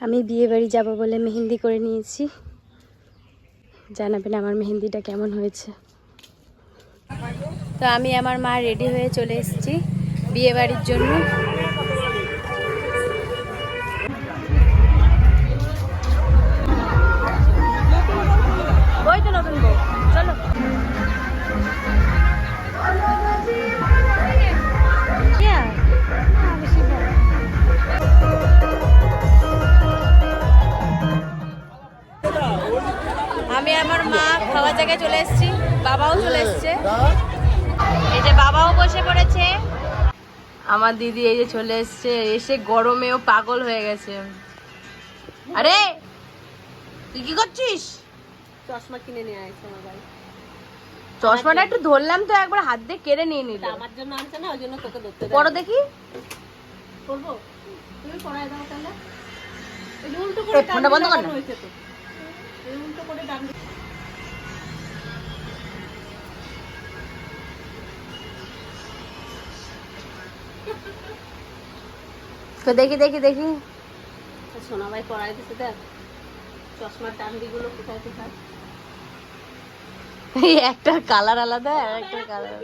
আমি বিয়ে বাড়ি যাব বলে মেহেন্দি করে নিয়েছি। জানাবেন আমার মেহেন্দিটা কেমন হয়েছে। তো আমি আমার মা রেডি হয়ে চলে এসেছি বিয়ে বাড়ির জন্য। আমি আমার মা খাওয়া জায়গায় চলে এসেছি বাবাও চলে এসেছে। এই যে বাবাও বসে পড়েছে। আমার দিদি এই যে চলে এসেছে এসে গরমেও পাগল হয়ে গেছে। আরে তুই কি করছিস? চশমা কিনে নিয়ে আসছে আমার ভাই। চশমাটা একটু ধরলাম তো একবার হাত দিয়ে কেড়ে নিয়ে নিল। আমার জন্য আনছে না ওই জন্য তোকে ধরতে পরো দেখি। করব তুমি পড়ায় দাও তাহলে। এই উল্টো করে ফোনটা বন্ধ কর না। হয়েছে তো। ডান তো দেখি দেখি দেখি। সোনা ভাই পড়াই দিছে দেখ। চশমার টান্ডিগুলো কোথায় কোথায়? এই একটা কালার আলাদা আর একটা কালার